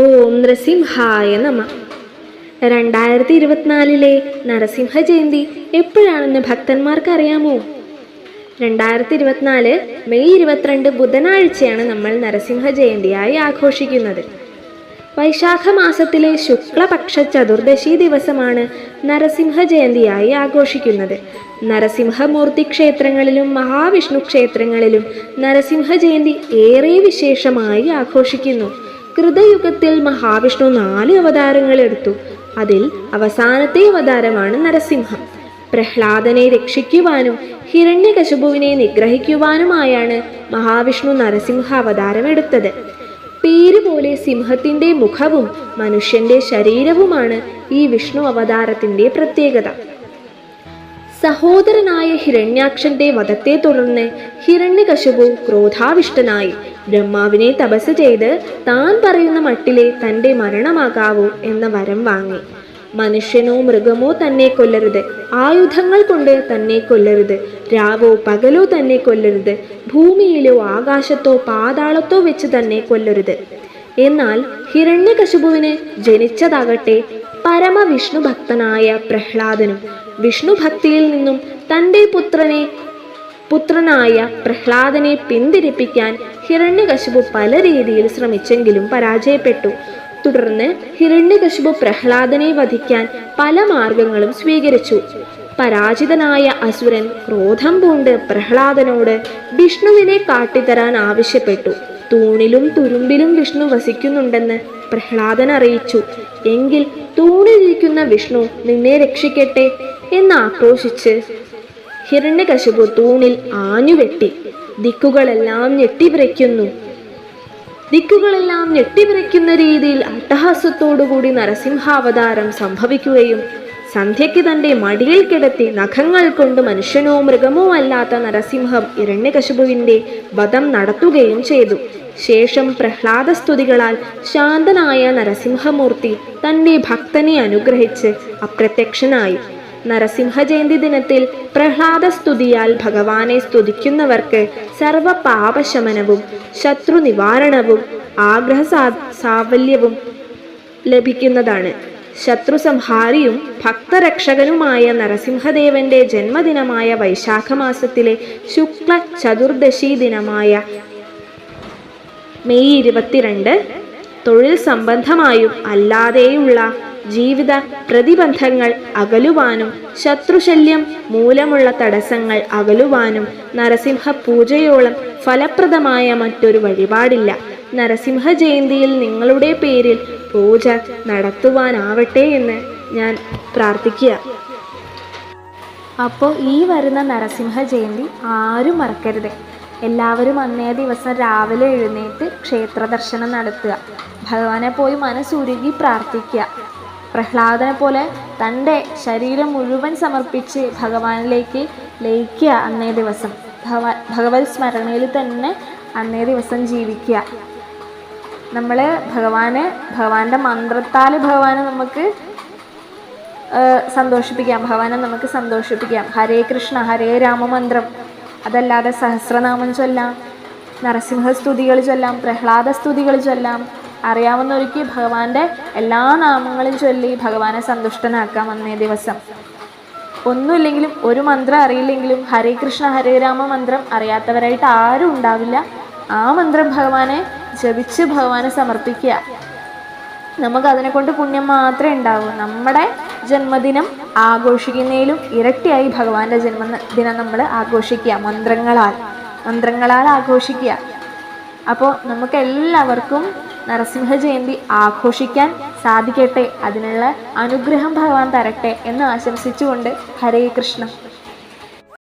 ഓം നൃസിംഹായ നമ. രണ്ടായിരത്തി ഇരുപത്തിനാലിലെ നരസിംഹ ജയന്തി എപ്പോഴാണെന്ന് ഭക്തന്മാർക്ക് അറിയാമോ രണ്ടായിരത്തി ഇരുപത്തിനാല് മെയ് ഇരുപത്തിരണ്ട് ബുധനാഴ്ചയാണ് നമ്മൾ നരസിംഹ ജയന്തിയായി ആഘോഷിക്കുന്നത്. വൈശാഖ മാസത്തിലെ ശുക്ലപക്ഷ ചതുർദശി ദിവസമാണ് നരസിംഹ ജയന്തിയായി ആഘോഷിക്കുന്നത്. നരസിംഹമൂർത്തി ക്ഷേത്രങ്ങളിലും മഹാവിഷ്ണു ക്ഷേത്രങ്ങളിലും നരസിംഹ ജയന്തി ഏറെ വിശേഷമായി ആഘോഷിക്കുന്നു. കൃതയുഗത്തിൽ മഹാവിഷ്ണു നാല് അവതാരങ്ങൾ എടുത്തു. അതിൽ അവസാനത്തെ അവതാരമാണ് നരസിംഹം. പ്രഹ്ലാദനെ രക്ഷിക്കുവാനും ഹിരണ്യകശുപുവിനെ നിഗ്രഹിക്കുവാനുമായാണ് മഹാവിഷ്ണു നരസിംഹ അവതാരം എടുത്തത്. പേര് പോലെ സിംഹത്തിന്റെ മുഖവും മനുഷ്യന്റെ ശരീരവുമാണ് ഈ വിഷ്ണു അവതാരത്തിന്റെ പ്രത്യേകത. സഹോദരനായ ഹിരണ്യാക്ഷന്റെ വധത്തെ തുടർന്ന് ഹിരണ്യകശുപു ക്രോധാവിഷ്ടനായി. ബ്രഹ്മാവിനെ തപസ് ചെയ്ത് താൻ പറയുന്ന മട്ടിലെ തന്റെ മരണമാകാവൂ എന്ന വരം വാങ്ങി. മനുഷ്യനോ മൃഗമോ തന്നെ കൊല്ലരുത്. ആയുധങ്ങൾ കൊണ്ട് തന്നെ കൊല്ലരുത്. രാവോ പകലോ തന്നെ കൊല്ലരുത്. ഭൂമിയിലോ ആകാശത്തോ പാതാളത്തോ വെച്ച് തന്നെ കൊല്ലരുത്. എന്നാൽ ഹിരണ്യകശുപുവിന് ജനിച്ചതാകട്ടെ പരമവിഷ്ണു ഭക്തനായ പ്രഹ്ലാദനും വിഷ്ണു ഭക്തിയിൽ നിന്നും തന്റെ പുത്രനെ പുത്രനായ പ്രഹ്ലാദനെ പിന്തിരിപ്പിക്കാൻ ഹിരണ്യകശിപു പല രീതിയിൽ ശ്രമിച്ചെങ്കിലും പരാജയപ്പെട്ടു. തുടർന്ന് ഹിരണ്യകശിപു പ്രഹ്ലാദനെ വധിക്കാൻ പല മാർഗങ്ങളും സ്വീകരിച്ചു. പരാജിതനായ അസുരൻ ക്രോധം പൂണ്ട് പ്രഹ്ലാദനോട് വിഷ്ണുവിനെ കാട്ടിത്തരാൻ ആവശ്യപ്പെട്ടു. തൂണിലും തുരുമ്പിലും വിഷ്ണു വസിക്കുന്നുണ്ടെന്ന് പ്രഹ്ലാദൻ അറിയിച്ചു എങ്കിൽ തൂണിലിരിക്കുന്ന വിഷ്ണു നിന്നെ രക്ഷിക്കട്ടെ എന്ന് ആക്രോശിച്ച് ഹിരണ്യകശിപു തൂണിൽ ആഞ്ഞുവെട്ടി. ദിക്കുകളെല്ലാം ഞെട്ടിവിറയ്ക്കുന്നു. ദിക്കുകളെല്ലാം ഞെട്ടിവിറയ്ക്കുന്ന രീതിയിൽ അട്ടഹാസത്തോടുകൂടി നരസിംഹാവതാരം സംഭവിക്കുകയും സന്ധ്യയ്ക്ക് തന്റെ മടിയിൽ കിടത്തി നഖങ്ങൾ കൊണ്ട് മനുഷ്യനോ മൃഗമോ അല്ലാത്ത നരസിംഹം ഇരണ്യകശുപുവിന്റെ വധം നടത്തുകയും ചെയ്തു. ശേഷം പ്രഹ്ലാദസ്തുതികളാൽ ശാന്തനായ നരസിംഹമൂർത്തി തന്റെ ഭക്തനെ അനുഗ്രഹിച്ച് അപ്രത്യക്ഷനായി. നരസിംഹ ജയന്തി ദിനത്തിൽ പ്രഹ്ലാദസ്തുതിയാൽ ഭഗവാനെ സ്തുതിക്കുന്നവർക്ക് സർവ പാപശമനവും ശത്രു ആഗ്രഹ സാ- സാഫല്യവും ലഭിക്കുന്നതാണ്. ശത്രു സംഹാരിയും ഭക്തരക്ഷകനുമായ നരസിംഹദേവന്റെ ജന്മദിനമായ വൈശാഖമാസത്തിലെ ശുക്ല ചതുർദശി ദിനമായ മെയ് ഇരുപത്തിരണ്ട് തൊഴിൽ സംബന്ധമായും അല്ലാതെയുള്ള ജീവിത പ്രതിബന്ധങ്ങൾ അകലുവാനും ശത്രുശല്യം മൂലമുള്ള തടസ്സങ്ങൾ അകലുവാനും നരസിംഹ പൂജയോളം ഫലപ്രദമായ മറ്റൊരു വഴിപാടില്ല. നരസിംഹ ജയന്തിയിൽ നിങ്ങളുടെ പേരിൽ പൂജ നടത്തുവാനാവട്ടെ എന്ന് ഞാൻ പ്രാർത്ഥിക്കുക. അപ്പോൾ ഈ വരുന്ന നരസിംഹ ജയന്തി ആരും മറക്കരുത്. എല്ലാവരും അന്നേ ദിവസം രാവിലെ എഴുന്നേറ്റ് ക്ഷേത്ര ദർശനം നടത്തുക. ഭഗവാനെ പോയി മനസ്സുരുകി പ്രാർത്ഥിക്കുക. പ്രഹ്ലാദനെ പോലെ തന്റെ ശരീരം മുഴുവൻ സമർപ്പിച്ച് ഭഗവാനിലേക്ക് ലയിക്കുക അന്നേ ദിവസം. ഭഗവത് സ്മരണയിൽ തന്നെ അന്നേ ദിവസം ജീവിക്കുക. നമ്മൾ ഭഗവാനെ ഭഗവാന്റെ മന്ത്രത്താൽ ഭഗവാനെ നമുക്ക് സന്തോഷിപ്പിക്കാം. ഭഗവാനെ നമുക്ക് സന്തോഷിപ്പിക്കാം. ഹരേ കൃഷ്ണ ഹരേ രാമമന്ത്രം. അതല്ലാതെ സഹസ്രനാമം ചൊല്ലാം നരസിംഹസ്തുതികൾ ചൊല്ലാം പ്രഹ്ലാദ സ്തുതികൾ ചൊല്ലാം. അറിയാവുന്നവർക്ക് ഭഗവാന്റെ എല്ലാ നാമങ്ങളും ചൊല്ലി ഭഗവാനെ സന്തുഷ്ടനാക്കാം അന്നേ ദിവസം. ഒന്നുമില്ലെങ്കിലും ഒരു മന്ത്രം അറിയില്ലെങ്കിലും ഹരേ കൃഷ്ണ ഹരേ രാമ മന്ത്രം അറിയാത്തവരായിട്ട് ആരും ഉണ്ടാവില്ല. ആ മന്ത്രം ഭഗവാനെ ജപിച്ച് ഭഗവാനെ സമർപ്പിക്കുക. നമുക്ക് അതിനെ കൊണ്ട് പുണ്യം മാത്രമേ ഉണ്ടാവൂ. നമ്മുടെ ജന്മദിനം ആഘോഷിക്കുന്നതിലും ഇരട്ടിയായി ഭഗവാന്റെ ജന്മ ദിനം നമ്മൾ ആഘോഷിക്കുക മന്ത്രങ്ങളാൽ. മന്ത്രങ്ങളാൽ ആഘോഷിക്കുക. അപ്പോൾ നമുക്ക് എല്ലാവർക്കും നരസിംഹ ജയന്തി ആഘോഷിക്കാൻ സാധിക്കട്ടെ. അതിനുള്ള അനുഗ്രഹം ഭഗവാൻ തരട്ടെ എന്ന് ആശംസിച്ചുകൊണ്ട് ഹരേ കൃഷ്ണ.